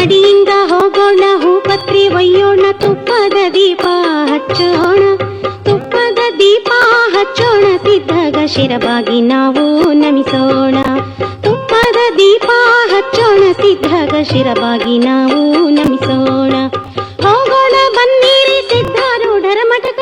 ಮಡಿಯಿಂದ ಹೋಗೋಣ, ಹೂಪತ್ರಿ ಒಯ್ಯೋಣ, ತುಪ್ಪದ ದೀಪ ಹಚ್ಚೋಣ. ತುಪ್ಪದ ದೀಪ ಹಚ್ಚೋಣ, ಸಿದ್ಧಗ ಶಿರವಾಗಿ ನಾವು ನಮಿಸೋಣ. ತುಪ್ಪದ ದೀಪ ಹಚ್ಚೋಣ, ಸಿದ್ಧಗ ಶಿರವಾಗಿ ನಾವು ನಮಿಸೋಣ. ಹೋಗೋಣ ಬನ್ನಿರಿ ಸಿದ್ಧಾರೂಢರ ಮಠಕ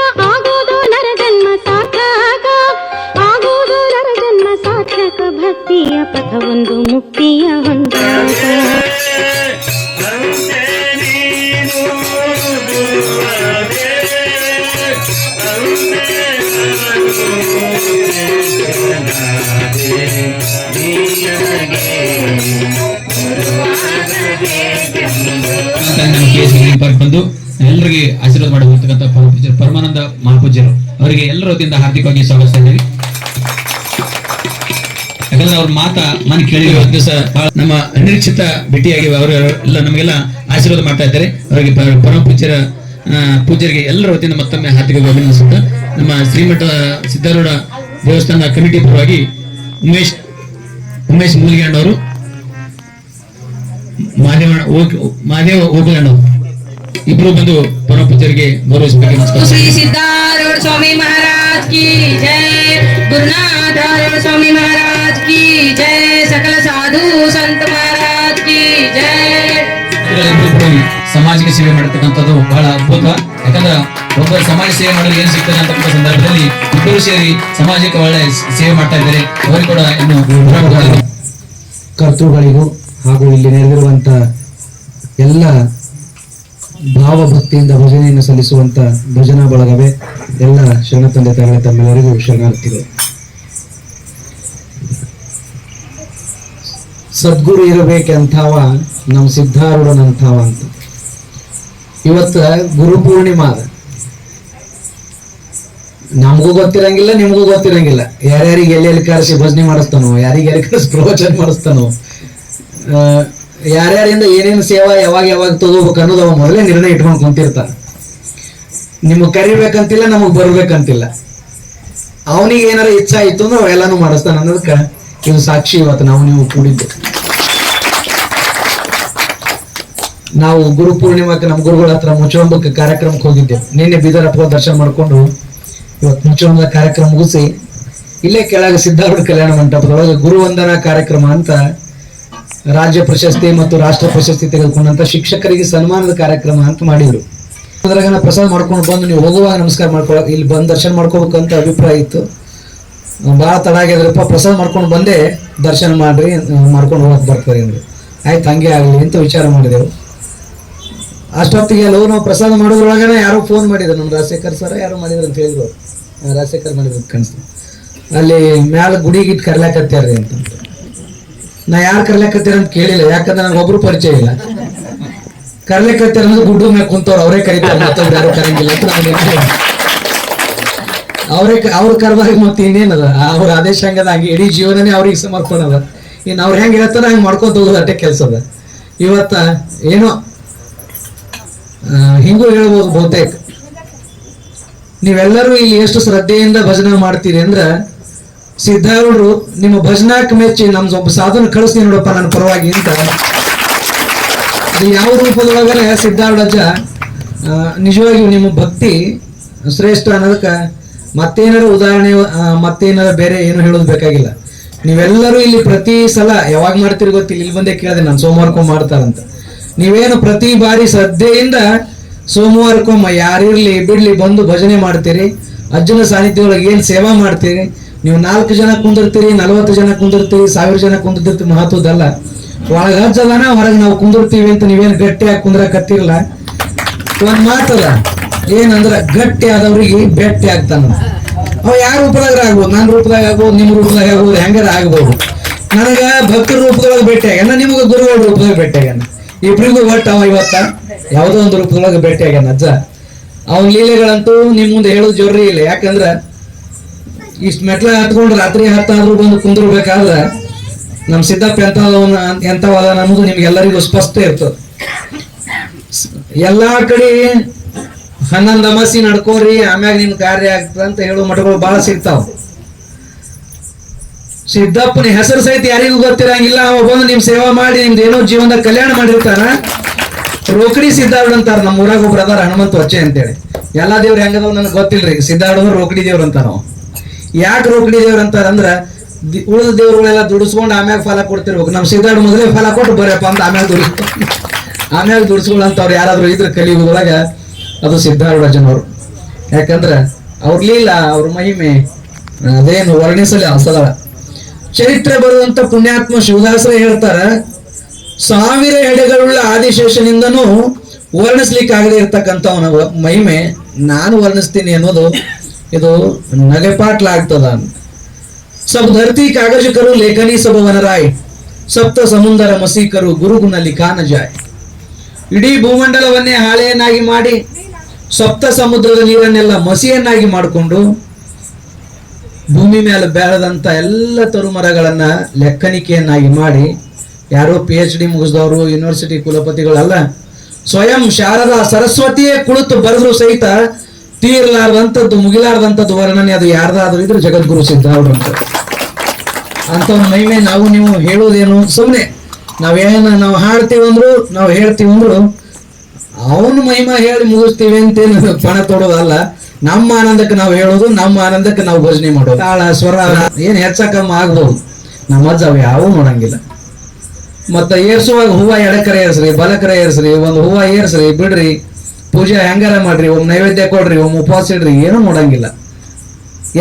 ಪಾರ್ಕ್ ಬಂದು ಎಲ್ಲರಿಗೆ ಆಶೀರ್ವಾದ ಮಾಡಿ ಹೋಗ್ತಕ್ಕಂಥ ಪೂಜ್ಯರು ಪರಮಾನಂದ ಮಹಾಪೂಜ್ಯರು ಅವರಿಗೆ ಎಲ್ಲರ ವತಿಯಿಂದ ಹಾರ್ದಿಕವಾಗಿ ಸ್ವಾಗತಿಸ್ತಾ ಇದ್ದೀವಿ ಯಾಕಂದ್ರೆ ಅವ್ರ ಮಾತ ಮನೆ ಕೇಳಿ ಒಂದು ದಿವಸ ನಮ್ಮ ಅನಿರೀಕ್ಷಿತ ಭೇಟಿಯಾಗಿ ಅವರು ಎಲ್ಲ ನಮಗೆಲ್ಲ ಆಶೀರ್ವಾದ ಮಾಡ್ತಾ ಇದ್ದಾರೆ. ಅವರಿಗೆ ಪರಮ ಪೂಜ್ಯರ ಪೂಜ್ಯರಿಗೆ ಎಲ್ಲರ ವತಿಯಿಂದ ಮತ್ತೊಮ್ಮೆ ಹಾರ್ದಿಕವಾಗಿ ಅಭಿನಂದಿಸುತ್ತಾ ನಮ್ಮ ಶ್ರೀಮಠ ಸಿದ್ದಾರೂಢ ದೇವಸ್ಥಾನ ಕಮಿಟಿ ಪರವಾಗಿ ಉಮೇಶ್ ಉಮೇಶ್ ಅವರು, ಮಾದೇವ ಮಾದೇವ ಮಾದೇವ ಓಕಲಣ್ಣ ಇಬ್ರು ಬಂದು ಪರಪೂಜರಿಗೆ ಗೌರವಿಸಬೇಕು ಶ್ರೀ ಸಿದ್ಧಾರೂಢ ಸ್ವಾಮಿ ಮಹಾರಾಜ್ ಕಿ ಜಯ ಗುರುನಾಥಾರೂಢ ಸ್ವಾಮಿ ಮಹಾರಾಜ್ ಕಿ ಜಯ ಸಕಲ ಸಾಧು ಸಂತ ಮಹಾರಾಜ್ ಕಿ ಜಯ ಸಮಾಜಕ್ಕೆ ಸೇವೆ ಮಾಡತಕ್ಕಂಥದ್ದು ಬಹಳ ಅದ್ಭುತ. ಯಾಕಂದ್ರೆ ಒಬ್ಬ ಸಮಾಜ ಸೇವೆ ಮಾಡಲು ಏನ್ ಸಿಗ್ತದೆ ಅಂತ ಸಂದರ್ಭದಲ್ಲಿ ಇಬ್ಬರು ಸೇರಿ ಸಮಾಜಕ್ಕೆ ಒಳ್ಳೆ ಸೇವೆ ಮಾಡ್ತಾ ಇದ್ದಾರೆ. ಅವರು ಕೂಡ ಇನ್ನು ಕರ್ತೃಗಳಿಗೂ ಹಾಗೂ ಇಲ್ಲಿ ನೆರೆದಿರುವಂತ ಎಲ್ಲ ಭಾವಭಕ್ತಿಯಿಂದ ಭಜನೆಯನ್ನು ಸಲ್ಲಿಸುವಂತ ಭಜನಾ ಬಳಗವೇ ಎಲ್ಲ ಶರಣ ತಂದೆ ತಾಯಿಗಳ ತಮ್ಮೆಲ್ಲರಿಗೂ ಶರಣಾರ್ಥಿಗಳು. ಸದ್ಗುರು ಇರಬೇಕಂಥವ ನಮ್ಮ ಸಿದ್ಧಾರೂಢನಂಥವ ಅಂತ. ಇವತ್ತ ಗುರು ಪೂರ್ಣಿಮಾ ನಮಗೂ ಗೊತ್ತಿರಂಗಿಲ್ಲ, ನಿಮಗೂ ಗೊತ್ತಿರಂಗಿಲ್ಲ. ಯಾರ್ಯಾರಿಗೆ ಎಲ್ಲೆಲ್ಲಿ ಕರೆಸಿ ಭಜನೆ ಮಾಡಿಸ್ತಾನೋ, ಯಾರಿಗೆ ಎಲ್ಲಿ ಕರೆಸಿ ಪ್ರವಚನ ಮಾಡಿಸ್ತಾನೋ ಯಾರ್ಯಾರಿಂದ ಏನೇನು ಸೇವಾ ಯಾವಾಗ ಯಾವಾಗ ತಗೋಬೇಕು ಅನ್ನೋದು ಅವ ಮೊದಲೇ ನಿರ್ಣಯ ಇಟ್ಕೊಂಡು ಕುಂತಿರ್ತಾನೆ. ನಿಮಗೆ ಕರಿಬೇಕಂತಿಲ್ಲ, ನಮಗ್ ಬರ್ಬೇಕಂತಿಲ್ಲ. ಅವನಿಗೆ ಏನಾರ ಇಚ್ಛಾ ಇತ್ತು ಅಂದ್ರೆ ಅವೆಲ್ಲಾನು ಮಾಡಿಸ್ತಾನೆ ಅನ್ನೋದಕ್ಕೆ ಇವು ಸಾಕ್ಷಿ ಇವತ್ತು ನಾವು ನೀವು ಕೂಡಿದ್ದು. ನಾವು ಗುರು ಪೂರ್ಣಿಮಾಕ್ಕೆ ನಮ್ಮ ಗುರುಗಳ ಹತ್ರ ಮುಚ್ಚುವಂಬಕ್ಕೆ ಕಾರ್ಯಕ್ರಮಕ್ಕೆ ಹೋಗಿದ್ದೆವು. ನಿನ್ನೆ ಬೀದರಪ್ಪ ದರ್ಶನ ಮಾಡ್ಕೊಂಡು ಇವತ್ತು ಮುಚ್ಚುವಂಬ ಕಾರ್ಯಕ್ರಮ ಮುಗಿಸಿ, ಇಲ್ಲೇ ಕೆಳಗೆ ಸಿದ್ಧಾರೂಢ ಕಲ್ಯಾಣ ಮಂಟಪದೊಳಗೆ ಗುರುವಂದನಾ ಕಾರ್ಯಕ್ರಮ ಅಂತ ರಾಜ್ಯ ಪ್ರಶಸ್ತಿ ಮತ್ತು ರಾಷ್ಟ್ರ ಪ್ರಶಸ್ತಿ ತೆಗೆದುಕೊಂಡಂತ ಶಿಕ್ಷಕರಿಗೆ ಸನ್ಮಾನದ ಕಾರ್ಯಕ್ರಮ ಅಂತ ಮಾಡಿದ್ರು. ಅದ್ರಾಗ ನಾ ಪ್ರಸಾದ ಮಾಡ್ಕೊಂಡು ಬಂದು ನೀವು ಹೋಗುವಾಗ ನಮಸ್ಕಾರ ಮಾಡ್ಕೊಳಕ್ ಇಲ್ಲಿ ಬಂದು ದರ್ಶನ ಮಾಡ್ಕೋಬೇಕಂತ ಅಭಿಪ್ರಾಯ ಇತ್ತು. ಭಾಳ ತಡ ಆಗಿದ್ರಪ್ಪ ಪ್ರಸಾದ ಮಾಡ್ಕೊಂಡು ಬಂದೆ, ದರ್ಶನ ಮಾಡ್ರಿ ಮಾಡ್ಕೊಂಡು ಹೋಗಕ್ ಬರ್ತಾರೆ ಅಂದ್ರೆ. ಆಯ್ತು, ಹಂಗೆ ಆಗಲಿ ಅಂತ ವಿಚಾರ ಮಾಡಿದೆವು. ಅಷ್ಟೊತ್ತಿಗೆ ಎಲ್ಲವೂ ನಾವು ಪ್ರಸಾದ ಮಾಡೋದ್ರೊಳಗನೆ ಯಾರೋ ಫೋನ್ ಮಾಡಿದ್ರು, ನಮ್ಮ ರಾಜಶೇಖರ್ ಸರ್ ಯಾರೋ ಮಾಡಿದ್ರು ಅಂತ ಹೇಳಿದ್ರು ರಾಜಶೇಖರ್ ಮಾಡಿದ್ರು ಕಾಣಿಸ್ತು ಅಲ್ಲಿ ಮ್ಯಾಲ ಗುಡಿಗಿಟ್ಟು ಕರ್ಲಾಕತ್ತಾರ್ರಿ ಕರ್ಲಾಕತ್ಯಾರ್ರಿ ಅಂತ. ನಾ ಯಾರು ಕರ್ಲಕತ್ತೀರ ಅಂತ ಕೇಳಿಲ್ಲ, ಯಾಕಂದ್ರೆ ನನಗೆ ಒಬ್ರು ಪರಿಚಯ ಇಲ್ಲ. ಕರ್ಲಾಕತ್ತೀರ ಅಂದ್ರೆ ಗುಡ್ಡು ಮೇಲೆ ಕುಂತವ್ರು, ಅವರೇ ಕರೀತಾರೆ, ಮತ್ತೊಬ್ರು ಯಾರು ಕರಂಗಿಲ್ಲ ಅಂತ ನಾನು. ಅವರೇ ಅವ್ರ ಕರ್ದಾಗ ಮತ್ತೆ ಇನ್ನೇನದ? ಅವ್ರ ಆದೇಶ ಹಂಗದ ಹಂಗೆ ಇಡೀ ಜೀವನನೇ ಅವ್ರಿಗೆ ಸಮರ್ಪಣ ಅದ ಇನ್ನು ಅವ್ರು ಹೆಂಗ್ ಇರತ್ತಾರ ಹಂಗೆ ಮಾಡ್ಕೊಂತ ಹೋಗೋದು ಅಷ್ಟೇ ಕೆಲಸ ಅದ ಇವತ್ತ ಏನೋ ಹಿಂಗೂ ಹೇಳ್ಬೋದು ಬಹುತೇಕ. ನೀವೆಲ್ಲರೂ ಇಲ್ಲಿ ಎಷ್ಟು ಶ್ರದ್ಧೆಯಿಂದ ಭಜನೆ ಮಾಡ್ತೀರಿ ಅಂದ್ರ ಸಿದ್ಧಾರೂಢರು ನಿಮ್ಮ ಭಜನಾಕ್ ಮೆಚ್ಚಿ ನಮ್ದು ಒಬ್ಬ ಸಾಧನ ಕಳಿಸ್ತೀನಿ ನೋಡಪ್ಪ ನನ್ನ ಪರವಾಗಿ ಅಂತ. ಅದು ಯಾವ ರೂಪದೊಳಗನೆ ಸಿದ್ಧಾರೂಢಜ್ಜ ಆ, ನಿಜವಾಗಿಯೂ ನಿಮ್ಮ ಭಕ್ತಿ ಶ್ರೇಷ್ಠ ಅನ್ನೋದಕ್ಕೆ ಮತ್ತೇನಾರ ಉದಾಹರಣೆ ಮತ್ತೇನಾರ ಬೇರೆ ಏನು ಹೇಳೋದು ಬೇಕಾಗಿಲ್ಲ. ನೀವೆಲ್ಲರೂ ಇಲ್ಲಿ ಪ್ರತಿ ಸಲ ಯಾವಾಗ ಮಾಡ್ತೀರಿ ಗೊತ್ತಿಲ್ಲ ಇಲ್ಲಿ ಬಂದೇ ಕೇಳಿದೆ ನಾನು ಸೋಮವಾರಕ್ಕೊಮ್ಮೆ ಮಾಡ್ತಾರಂತ. ನೀವೇನು ಪ್ರತಿ ಬಾರಿ ಶ್ರದ್ಧೆಯಿಂದ ಸೋಮವಾರಕ್ಕೊಮ್ಮೆ ಯಾರಿರ್ಲಿ ಬಿಡ್ಲಿ ಬಂದು ಭಜನೆ ಮಾಡ್ತೀರಿ ಅಜ್ಜನ ಸಾನ್ನಿಧ್ಯ ಏನ್ ಸೇವಾ ಮಾಡ್ತೀರಿ ನೀವು ನಾಲ್ಕು ಜನ ಕುಂದಿರ್ತೀರಿ, ನಲವತ್ತು ಜನ ಕುಂದಿರ್ತೀರಿ, ಸಾವಿರ ಜನ ಕುಂದಿರ್ತೀರಿ ಮಹತ್ವದಲ್ಲ ಒಳಗ ಹಜ್ಜದಾನ ಹೊರಗೆ ನಾವು ಕುಂದಿರ್ತೀವಿ ಅಂತ ನೀವೇನು ಗಟ್ಟಿಯಾಗಿ ಕುಂದ್ರಕತ್ತಿರಲ್ಲ? ಒಂದ್ ಮಾತದ, ಏನಂದ್ರ ಗಟ್ಟಿ ಆದವ್ರಿಗೆ ಭೇಟಿ ಆಗ್ತಾನ. ಅವ ಯಾರ ರೂಪದಾಗ ಆಗ್ಬೋದು? ನನ್ನ ರೂಪದಾಗ ಆಗ್ಬೋದು ನಿಮ್ಮ ರೂಪದಾಗ ಆಗ್ಬೋದು, ಹೆಂಗಾರ ಆಗ್ಬೋದು? ನನಗ ಭಕ್ತರ ರೂಪದೊಳಗೆ ಭೇಟಿ ಆಗ್ಯಾನ, ನಿಮ್ಗೆ ಗುರುಗಳ ರೂಪದಾಗ ಭೇಟಿ ಆಗ್ಯಾನ? ಇಬ್ರಿಗೂ ಒಟ್ಟು ಅವ ಇವತ್ತ? ಯಾವುದೋ ಒಂದು ರೂಪದೊಳಗೆ ಭೇಟಿ ಆಗ್ಯಾನ ಅಜ್ಜ? ಅವನ ಲೀಲೆಗಳಂತೂ ನಿಮ್ ಮುಂದೆ ಹೇಳೋದು ಜೋರ್ರಿ ಇಲ್ಲ. ಯಾಕಂದ್ರ ಇಷ್ಟ ಮೆಟ್ಲ ಹತ್ಕೊಂಡು ರಾತ್ರಿ ಹತ್ತಾದ್ರೂ ಬಂದು ಕುಂದಿರ್ಬೇಕಾದ್ರೆ ನಮ್ಮ ಸಿದ್ದಪ್ಪ ಎಂತವನ ಎಂತವಾದ ಅನ್ನೋದು ನಿಮ್ಗೆಲ್ಲರಿಗೂ ಸ್ಪಷ್ಟ ಇರ್ತದೆ. ಎಲ್ಲಾ ಕಡೆ ಹನ್ನೊಂದು ಅಮಾಸಿ ನಡ್ಕೋರಿ, ಆಮ್ಯಾಗ ನಿಮ್ ಕಾರ್ಯ ಆಗ್ತದೆ ಅಂತ ಹೇಳೋ ಮಠಗಳು ಬಹಳ ಸಿಗ್ತಾವ. ಸಿದ್ದಪ್ಪನ ಹೆಸರು ಸಹಿತ ಯಾರಿಗೂ ಗೊತ್ತಿರಂಗಿಲ್ಲ. ಅವ ಬಂದು ನಿಮ್ ಸೇವಾ ಮಾಡಿ, ನಿಮ್ದು ಏನೋ ಜೀವನದ ಕಲ್ಯಾಣ ಮಾಡಿರ್ತಾನ. ರೋಕಡಿ ಸಿದ್ದಾರ್ಡ್ ಅಂತಾರ ನಮ್ಮ ಊರಾಗ ಒಬ್ರು ಅದಾರ, ಹನುಮಂತ ವಚ್ಚೆ ಅಂತೇಳಿ. ಎಲ್ಲಾ ದೇವ್ರು ಹೆಂಗದವ್ ನನಗೆ ಗೊತ್ತಿಲ್ರಿ ಸಿದ್ದಾರ್ಡ್ ಅಂದ್ರೆ ರೋಕಡಿ ದೇವ್ರು ಅಂತ ನಾವು ಯಾಕೆ ರೋಕಡಿ ದೇವ್ರ ಅಂತಾರ ಅಂದ್ರ ದಿ- ಉಳಿದ ದೇವ್ರುಗಳೆಲ್ಲ ದುಡಿಸ್ಕೊಂಡು ಆಮ್ಯಾಗ ಫಲ ಕೊಡ್ತಿರ್ಬೇಕು. ನಮ್ಮ ಸಿದ್ಧಾರ್ಥ ಮೊದಲೇ ಫಲ ಕೊಟ್ಟು ಬರಪ್ಪ ಅಂತ ಆಮ್ಯಾಗ ದುಡಿಸ್ ಆಮ್ಯಾಗ ದುಡಿಸ್ಕೊಳ್ಳಂತವ್ರು ಯಾರಾದ್ರೂ ಇದ್ರ ಕಲಿಯುಗದೊಳಗ ಅದು ಸಿದ್ಧಾರೂಢಜನವರು ಯಾಕಂದ್ರೆ ಅವ್ರ ಲೀಲ, ಅವ್ರ ಮಹಿಮೆ, ಅದೇನು ವರ್ಣಿಸಲಿ ಅಸಲ ಚರಿತ್ರೆ ಬರುವಂತ ಪುಣ್ಯಾತ್ಮ ಶಿವದಾಸರ ಹೇಳ್ತಾರ, ಸಾವಿರ ಎಡೆಗಳುಳ್ಳ ಆದಿಶೇಷನಿಂದನೂ ವರ್ಣಿಸ್ಲಿಕ್ಕಾಗದೇ ಇರ್ತಕ್ಕಂಥವನ ಮಹಿಮೆ ನಾನು ವರ್ಣಿಸ್ತೀನಿ ಅನ್ನೋದು ಇದು ನಗೆಪಾಟ್ಲಾಗ್ತದ ಸಬ್ ಧರ್ತಿ ಕಾಗಜಕರು ಲೇಖನಿ ಸಬ ವನರಾಯ್ ಸಪ್ತ ಸಮುಂದರ ಮಸೀಕರು ಗುರುಗುನಲ್ಲಿ ಕಾನಜಾಯ್. ಜಾಯ್ ಇಡೀ ಭೂಮಂಡಲವನ್ನೇ ಹಾಳೆಯನ್ನಾಗಿ ಮಾಡಿ, ಸಪ್ತ ಸಮುದ್ರದ ನೀರನ್ನೆಲ್ಲ ಮಸಿಯನ್ನಾಗಿ ಮಾಡಿಕೊಂಡು, ಭೂಮಿ ಮೇಲೆ ಬೆಳೆದಂತ ಎಲ್ಲ ತರುಮರಗಳನ್ನ ಲೆಕ್ಕನಿಕೆಯನ್ನಾಗಿ ಮಾಡಿ, ಯಾರೋ ಪಿ ಎಚ್ ಡಿ ಮುಗಿಸಿದವರು ಯೂನಿವರ್ಸಿಟಿ ಕುಲಪತಿಗಳಲ್ಲ, ಸ್ವಯಂ ಶಾರದಾ ಸರಸ್ವತಿಯೇ ಕುಳಿತು ಬರೆದ್ರು ಸಹಿತ ತೀರ್ಲಾರ್ದಂಥದ್ದು, ಮುಗಿಲಾರ್ದಂಥದ್ದು ವರ್ಣನೆ, ಅದು ಯಾರ್ದಾದ್ರೂ ಇದ್ರೆ ಜಗದ್ಗುರು ಸಿದ್ಧಾರ್ಥ ಅಂತ ಒಂದು ಮಹಿಮೆ, ನಾವು ನೀವು ಹೇಳೋದೇನು ಸುಮ್ಮನೆ ನಾವೇನು ನಾವು ಹಾಡ್ತೀವಿ ಅಂದ್ರು, ನಾವು ಹೇಳ್ತೀವಿ ಅಂದ್ರು, ಅವನ ಮಹಿಮಾ ಹೇಳಿ ಮುಗಿಸ್ತೀವಿ ಅಂತೇನು ಪಣ ತೊಡೋದಲ್ಲ ನಮ್ಮ ಆನಂದಕ್ಕೆ ನಾವು ಹೇಳೋದು, ನಮ್ಮ ಆನಂದಕ್ಕೆ ನಾವು ಭಜನೆ ಮಾಡೋದು. ತಾಳ, ಸ್ವರ, ಏನು ಹೆಚ್ಚ ಕಮ್ಮಿ ಆಗ್ಬೋದು. ನಮ್ಮ ಅಜ್ಜ ಅವು ಯಾವೂ ನೋಡಂಗಿಲ್ಲ. ಮತ್ತೆ ಏರ್ಸುವಾಗ ಹೂವು ಎಡಕರೆ ಏರ್ಸ್ರಿ, ಬಲಕರೆ ಏರ್ಸ್ರಿ, ಒಂದು ಹೂವು ಏರ್ಸ್ರಿ, ಬಿಡ್ರಿ. ಪೂಜೆ ಹೆಂಗಾರ ಮಾಡ್ರಿ ಒಮ್ಮೆ ನೈವೇದ್ಯ ಕೊಡ್ರಿ ಒಮ್ಮೆ ಉಪವಾಸ ಇಡ್ರಿ, ಏನೂ ನೋಡಂಗಿಲ್ಲ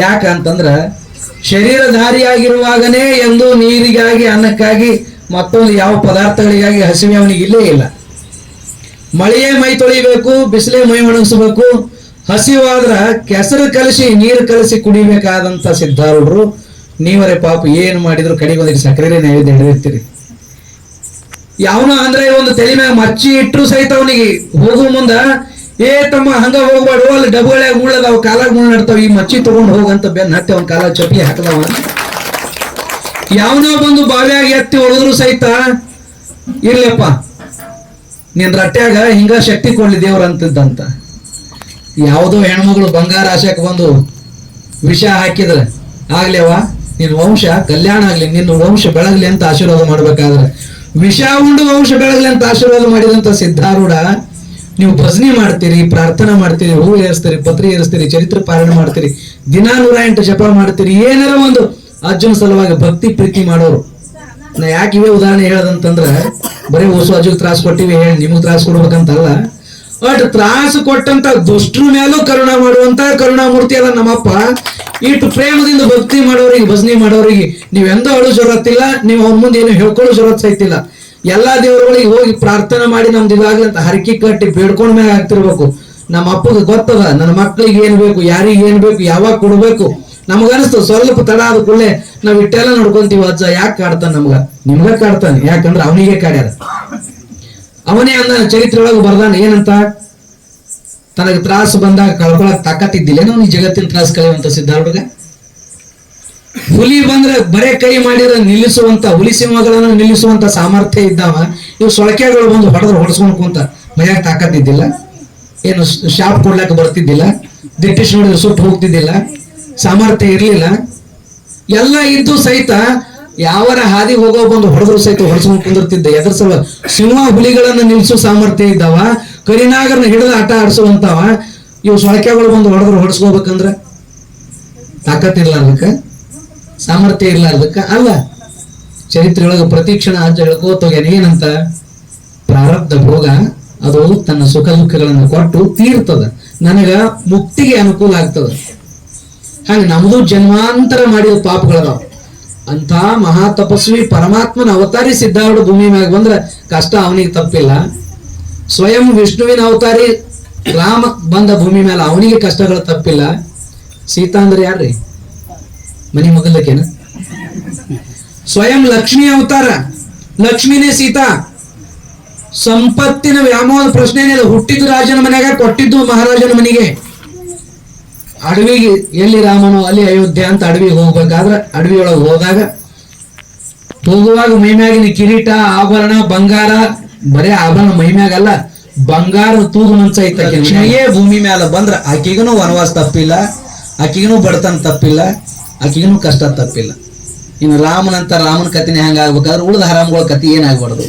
ಯಾಕಂತಂದ್ರ ಶರೀರಧಾರಿಯಾಗಿರುವಾಗನೇ ಎಂದು ನೀರಿಗಾಗಿ, ಅನ್ನಕ್ಕಾಗಿ, ಮತ್ತೊಂದು ಯಾವ ಪದಾರ್ಥಗಳಿಗಾಗಿ ಹಸಿವೆ ಅವನಿಗೆ ಇಲ್ಲೇ ಇಲ್ಲ. ಮಳೆಯೇ ಮೈ ತೊಳಿಬೇಕು, ಬಿಸಿಲೇ ಮೈ ಒಣಗಿಸ್ಬೇಕು, ಹಸಿವಾದ್ರ ಕೆಸರು ಕಲಸಿ, ನೀರು ಕಲಸಿ ಕುಡಿಬೇಕಾದಂತ ಸಿದ್ಧಾರೂಢರು, ನೀವರೇ ಪಾಪ ಏನು ಮಾಡಿದ್ರು ಒಂದಿಟ್ಟು ಸಕ್ಕರೆ ನೈವೇದ್ಯ ಹಿಡಿದಿರ್ತೀರಿ. ಯಾವನ ಅಂದ್ರೆ ಒಂದು ತಲೆ ಮ್ಯಾಗ ಮಚ್ಚಿ ಇಟ್ಟರು ಸಹಿತ ಅವನಿಗೆ ಹೋಗೋ ಮುಂದ, ಏ ತಮ್ಮ ಹಂಗ ಹೋಗ್ಬಾಡು, ಅಲ್ಲಿ ಡಬ್ಬಗಳಾಗ ಮುಳ್ಳದಾವ ಕಾಲಾಗ ಮುಳ್ಳು ನಡ್ತಾವ ಈ ಮಚ್ಚಿ ತಗೊಂಡು ಹೋಗಂತ ಬೆನ್ನ ಹತ್ತಿ ಅವ್ನ ಕಾಲ ಚಪ್ಪಿ ಹಾಕದವ. ಯಾವನೋ ಬಂದು ಬಾವ್ಯಾಗ ಎತ್ತಿ ಹೊಡೆದ್ರು ಸಹಿತ, ಇರ್ಲಪ್ಪ, ನಿನ್ ರಟ್ಯಾಗ ಹಿಂಗ ಶಕ್ತಿ ಕೊಡ್ಲಿ ದೇವ್ರ ಅಂತಂತ ಯಾವುದೋ ಹೆಣ್ಮಗಳು ಬಂಗಾರ ಆಶಕ್ಕೆ ಬಂದು ವಿಷ ಹಾಕಿದ್ರೆ, ಆಗ್ಲೇವಾ ನಿನ್ನ ವಂಶ ಕಲ್ಯಾಣ ಆಗ್ಲಿ, ನಿನ್ನ ವಂಶ ಬೆಳಗ್ಲಿ ಅಂತ ಆಶೀರ್ವಾದ ಮಾಡ್ಬೇಕಾದ್ರೆ. ವಿಷ ಉಂಡು ವಂಶ ಬೆಳಗಲಿ ಅಂತ ಆಶೀರ್ವಾದ ಮಾಡಿದಂತ ಸಿದ್ಧಾರೂಢ, ನೀವು ಭಜನೆ ಮಾಡ್ತೀರಿ, ಪ್ರಾರ್ಥನಾ ಮಾಡ್ತೀರಿ ಹೂ ಏರಿಸ್ತೀರಿ, ಪತ್ರಿ ಏರಿಸ್ತೀರಿ, ಚರಿತ್ರೆ ಪಾರಾಯಣ ಮಾಡ್ತೀರಿ, ದಿನಾ ನೂರ ಎಂಟು ಜಪ ಮಾಡ್ತೀರಿ, ಏನಾರ ಒಂದು ಅಜ್ಜನ ಸಲುವಾಗಿ ಭಕ್ತಿ ಪ್ರೀತಿ ಮಾಡೋರು. ನಾ ಯಾಕೆ ಇವೇ ಉದಾಹರಣೆ ಹೇಳದಂತಂದ್ರ, ಬರೀ ಹೊಸ ಅಜ್ಜಿಗೆ ತ್ರಾಸು ಕೊಟ್ಟಿವಿ ಹೇಳಿ ನಿಮಗ್ ತ್ರಾಸು ಕೊಡ್ಬೇಕಂತಲ್ಲ ಬಟ್ ತ್ರಾಸು ಕೊಟ್ಟಂತ ದುಷ್ಟ್ರ ಮೇಲೂ ಕರುಣಾ ಮಾಡುವಂತ ಕರುಣಾಮೂರ್ತಿ ಅಲ್ಲ ನಮ್ಮಪ್ಪ ಇಟ್ಟು ಪ್ರೇಮದಿಂದ ಭಕ್ತಿ ಮಾಡೋರಿಗೆ, ಭಜನೆ ಮಾಡೋರಿಗೆ, ನೀವೆಂದೂ ಅಳು ಜರತ್ತಿಲ್ಲ, ನೀವು ಅವ್ರ ಮುಂದೆ ಏನು ಹೇಳ್ಕೊಳ್ಳೋ ಜರತ್ ಸಹಿತಿಲ್ಲ ಎಲ್ಲಾ ದೇವರುಗಳಿಗೆ ಹೋಗಿ ಪ್ರಾರ್ಥನೆ ಮಾಡಿ ನಮ್ದು ಇದಾಗ್ಲಿ ಅಂತ ಹರಕೆ ಕಟ್ಟಿ ಬೇಡ್ಕೊಂಡ್ ಮ್ಯಾಗ ಆಗ್ತಿರ್ಬೇಕು. ನಮ್ಮ ಅಪ್ಪಗೆ ಗೊತ್ತದ, ನನ್ನ ಮಕ್ಳಿಗೆ ಏನ್ ಬೇಕು, ಯಾರಿಗೆ ಏನ್ ಬೇಕು, ಯಾವಾಗ ಕೊಡ್ಬೇಕು. ನಮಗನಿಸ್ತು ಸ್ವಲ್ಪ ತಡ ಆದ ಕೂಡಲೇ ನಾವ್ ಇಟ್ಟೆಲ್ಲ ನೋಡ್ಕೊಂತೀವಿ, ಅಜ್ಜ ಯಾಕೆ ಕಾಡ್ತಾನ ನಮ್ಗ? ನಿಮ್ಗ ಕಾಡ್ತಾನೆ, ಯಾಕಂದ್ರೆ ಅವನಿಗೆ ಕಾಡ್ಯಾರ. ಅವನೇ ಅಂದ ಚರಿತ್ರೆ ಒಳಗೆ ಬರ್ದಾನ, ಏನಂತ? ತನಗೆ ತ್ರಾಸ ಬಂದಾಗ ಕಳ್ಕೊಳಕ್ ತಾಕತ್ತಿದ್ದಿಲ್ಲ. ನಾವು ಈ ಜಗತ್ತಿನ ಕಲಿಯುವಂತ ಕಳೆಯುವಂತ ಹುಡುಗ ಹುಲಿ ಬಂದ್ರೆ ಬರೇ ಕೈ ಮಾಡಿದ್ರೆ ನಿಲ್ಲಿಸುವಂತ, ಹುಲಿ ಸಿಂಹಗಳನ್ನು ನಿಲ್ಲಿಸುವಂತ ಸಾಮರ್ಥ್ಯ ಇದ್ದಾವ. ಇವು ಸೊಳಕೆಗಳು ಬಂದು ಹೊಡೆದ್ರೆ ಹೊಡೆಸ್ಕೊಂಡು ಕುಂತ ಮೈಯಾಗ ತಾಕತ್ತಿದ್ದಿಲ್ಲ. ಏನು ಶಾಪ್ ಕೊಡ್ಲಾಕ ಬರ್ತಿದ್ದಿಲ್ಲ. ದಿಟ್ಟಿಸ್ ನೋಡಿದ್ರೆ ಸುಟ್ಟು ಹೋಗ್ತಿದ್ದಿಲ್ಲ. ಸಾಮರ್ಥ್ಯ ಇರಲಿಲ್ಲ. ಎಲ್ಲ ಇದ್ದು ಸಹಿತ ಯಾವರ ಹಾದಿ ಹೋಗೋ ಬಂದು ಹೊಡೆದ್ರು ಸಹಿತ ಹೊಡೆಸ್ಕೊಂಡು ಕುಂದಿರ್ತಿದ್ದೆ ಎದ್ರ ಸಿಂಹ ಹುಲಿಗಳನ್ನ ನಿಲ್ಸೋ ಸಾಮರ್ಥ್ಯ ಇದ್ದಾವ. ಕರಿನಾಗರನ್ನ ಹಿಡಿದು ಆಟ ಆಡಿಸುವಂತಾವ ಇವು ಸೊಳಕೆಗಳು ಬಂದು ಹೊಡೆದ್ರು ಹೊಡೆಸ್ಕೋಬೇಕಂದ್ರೆ ತಾಕತ್ ಇರ್ಲಾರ್ದಕ್ಕ ಸಾಮರ್ಥ್ಯ ಇರ್ಲಾರ್ದಕ್ಕ ಅಲ್ಲ, ಚರಿತ್ರೆ ಪ್ರತೀಕ್ಷಣ ಪ್ರತಿ ಕ್ಷಣ ಅಜ್ಜ ಹೇಳ್ಕೋತ ಹೋಗ್ಯಾನ, ಏನಂತ? ಪ್ರಾರಬ್ಧ ಭೋಗ, ಅದು ತನ್ನ ಸುಖ ದುಃಖಗಳನ್ನು ಕೊಟ್ಟು ತೀರ್ತದ. ನನಗ ಮುಕ್ತಿಗೆ ಅನುಕೂಲ ಆಗ್ತದ. ಹಾಗೆ ನಮ್ದು ಜನ್ಮಾಂತರ ಮಾಡಿದ ಪಾಪಗಳದಾವ. ಅಂತ ಮಹಾ ತಪಸ್ವಿ ಪರಮಾತ್ಮನ ಅವತಾರಿ ಸಿದ್ಧಾವಡು ಭೂಮಿ ಮ್ಯಾಗ ಬಂದ್ರ ಕಷ್ಟ, ಅವನಿಗೆ ತಪ್ಪಿಲ್ಲ. ಸ್ವಯಂ ವಿಷ್ಣುವಿನ ಅವತಾರಿ ರಾಮ ಬಂದ ಭೂಮಿ ಮೇಲೆ ಅವನಿಗೆ ಕಷ್ಟಗಳು ತಪ್ಪಿಲ್ಲ. ಸೀತಾ ಅಂದ್ರೆ ಯಾರ್ರಿ? ಮನಿ ಮಗಲಕ್ಕೇನ ಸ್ವಯಂ ಲಕ್ಷ್ಮಿ ಅವತಾರ. ಲಕ್ಷ್ಮಿನೇ ಸೀತಾ. ಸಂಪತ್ತಿನ ವ್ಯಾಮೋಹ ಪ್ರಶ್ನೆ ಏನಿಲ್ಲ ಹುಟ್ಟಿದ್ದು ರಾಜನ ಮನೆಯಾಗ ಕೊಟ್ಟಿದ್ದು ಮಹಾರಾಜನ ಮನೆಗೆ. ಅಡವಿಗೆ ಎಲ್ಲಿ ರಾಮನು ಅಲ್ಲಿ ಅಯೋಧ್ಯೆ ಅಂತ ಅಡವಿಗೆ ಹೋಗ್ಬೇಕಾದ್ರೆ ಅಡವಿಯೊಳಗೆ ಹೋದಾಗ ಹೋಗುವಾಗ ಮೈಮ್ಯಾಗಿನ ಕಿರೀಟ, ಆಭರಣ, ಬಂಗಾರ ಬರೇ ಆಭರಣ ಮಹಿಮ್ಯಾಗಲ್ಲ ಬಂಗಾರ ತೂಗು ಮಂಚ ಐತ ಭೂಮಿ ಮ್ಯಾಲ ಬಂದ್ರ ಆಕಿಗೂ ವನವಾಸ ತಪ್ಪಿಲ್ಲ ಆಕಿಗೂ ಬಡತನ ತಪ್ಪಿಲ್ಲ ಆಕಿಗೂ ಕಷ್ಟ ತಪ್ಪಿಲ್ಲ. ಇನ್ನು ರಾಮನಂತ ರಾಮನ ಕಥೆನೇ ಹೆಂಗ ಆಗ್ಬೇಕಾದ್ರೆ ಉಳಿದ ಹರಾಮ್ಗಳ ಕತೆ ಏನಾಗ್ಬಾರ್ದು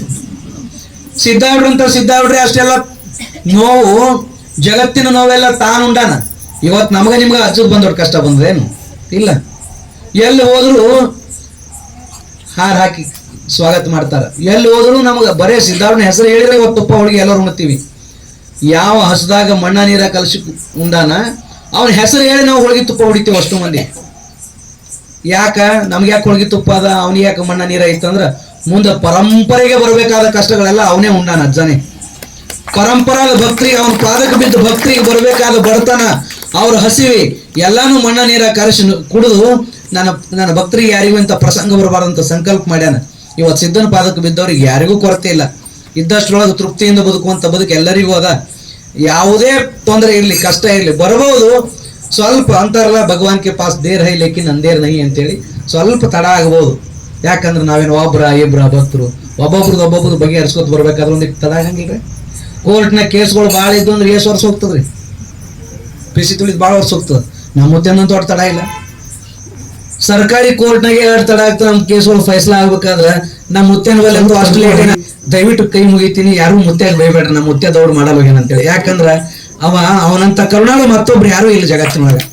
ಸಿದ್ಧಾವಿಡ್ರಿ ಅಂತ ಸಿದ್ದಾಡ್ರಿ ಅಷ್ಟೆಲ್ಲ ನೋವು ಜಗತ್ತಿನ ನೋವೆಲ್ಲ ತಾನುಂಡಾನ ಇವತ್ತು ನಮಗ ನಿಮ್ಗೆ ಅಜ್ಜು ಬಂದೋಡ್ ಕಷ್ಟ ಬಂದ್ರೇನು? ಇಲ್ಲ. ಎಲ್ಲಿ ಹೋದ್ರು ಹಾರ ಹಾಕಿ ಸ್ವಾಗತ ಮಾಡ್ತಾರ. ಎಲ್ಲಿ ಹೋದ್ರು ನಮಗೆ ಬರೇ ಸಿದ್ಧಾರ್ಣ ಹೆಸರು ಹೇಳಿದ್ರೆ ಇವತ್ತು ತುಪ್ಪ ಹೋಳಿಗೆ ಎಲ್ಲರೂ ಉಣ್ತೀವಿ. ಯಾವ ಹಸದಾಗ ಮಣ್ಣ ನೀರ ಕಲಸಿ ಉಂಡಾನ, ಅವನ ಹೆಸರು ಹೇಳಿ ನಾವು ಹೋಳಿಗೆ ತುಪ್ಪ ಹೊಡಿತೀವಿ ಅಷ್ಟು ಮಂದಿ. ಯಾಕ? ನಮ್ಗೆ ಯಾಕೆ ಹೋಳಿಗೆ ತುಪ್ಪ ಅದ? ಅವನಿಗೆ ಯಾಕೆ ಮಣ್ಣ ನೀರ ಇತ್ತಂದ್ರೆ ಮುಂದೆ ಪರಂಪರೆಗೆ ಬರಬೇಕಾದ ಕಷ್ಟಗಳೆಲ್ಲ ಅವನೇ ಉಂಡಾನ ಅಜ್ಜನೇ. ಪರಂಪರಾದ ಭಕ್ತಿ ಅವನ ಪಾದಕ ಬಿದ್ದ ಭಕ್ತಿಗೆ ಬರಬೇಕಾದ ಬಡತನ ಅವ್ರ ಹಸಿವಿ, ಎಲ್ಲಾನು ಮಣ್ಣ ನೀರ ಕರೆಸಿ ಕುಡಿದು ನನ್ನ ನನ್ನ ಭಕ್ತರಿಗೆ ಯಾರಿಗೂ ಅಂತ ಪ್ರಸಂಗ ಬರಬಾರ್ದಂತ ಸಂಕಲ್ಪ ಮಾಡ್ಯಾನ. ಇವತ್ತು ಸಿದ್ಧನ ಪಾದಕ್ಕೆ ಬಿದ್ದವ್ರಿಗೆ ಯಾರಿಗೂ ಕೊರತೆ ಇಲ್ಲ. ಇದ್ದಷ್ಟರೊಳಗೆ ತೃಪ್ತಿಯಿಂದ ಬದುಕುವಂತ ಬದುಕು ಎಲ್ಲರಿಗೂ ಅದ. ಯಾವುದೇ ತೊಂದರೆ ಇರಲಿ, ಕಷ್ಟ ಇರಲಿ, ಬರಬಹುದು. ಸ್ವಲ್ಪ ಅಂತಾರಲ್ಲ ಭಗವಾನ್ ಕೆ ಪಾಸ್ ದೇರ್ ಹೈ ಲೇಕಿ ನಂದೇರ್ ನೈ ಅಂತೇಳಿ ಸ್ವಲ್ಪ ತಡ ಆಗಬಹುದು. ಯಾಕಂದ್ರೆ ನಾವೇನು ಒಬ್ರ, ಇಬ್ರ ಭಕ್ತರು. ಒಬ್ಬೊಬ್ರದ್ದು ಒಬ್ಬೊಬ್ರದ್ದು ಬಗೆಹರಿಸ್ಕೊತ ಬರ್ಬೇಕಾದ್ರೆ ಒಂದಿಟ್ಟು ತಡ ಆಗಂಗಿಲ್ಲ ಕೋರ್ಟ್ನ ಕೇಸ್ಗಳು ಭಾಳ ಇದ್ದು ಅಂದ್ರೆ ಎಷ್ಟು ವರ್ಷ ಹೋಗ್ತದ್ರಿ? ಬಿಸಿ ತುಳಿದ್ ಭಾಳ ವರ್ಷ ಹೋಗ್ತದೆ. ನಮ್ಮ ಮುತ್ತೇನಂತ ದೊಡ್ಡ ತಡ ಇಲ್ಲ. ಸರ್ಕಾರಿ ಕೋರ್ಟ್ನಾಗೆ ತಡ ಆಗ್ತದೆ ನಮ್ಮ ಕೇಸ್ಗಳು ಫೈಸಲಾ ಆಗ್ಬೇಕಾದ್ರೆ ನಮ್ಮ ಮುತ್ತೇನ ಬಲ್ ಎಂದು ಲೇಟ್ ದಯವಿಟ್ಟು ಕೈ ಮುಗಿತೀನಿ, ಯಾರು ಮುತ್ತೆಗೆ ಬೈಬೇಡ್ರಿ ನಮ್ಮ ಮುತ್ತೆ ದೌಡ್ ಅಂತೇಳಿ ಯಾಕಂದ್ರ ಅವ, ಅವನಂತ ಕರುಣಾಳು ಮತ್ತೊಬ್ರು ಯಾರು ಇಲ್ಲ ಜಗತ್ತಿನೊಳಗೆ.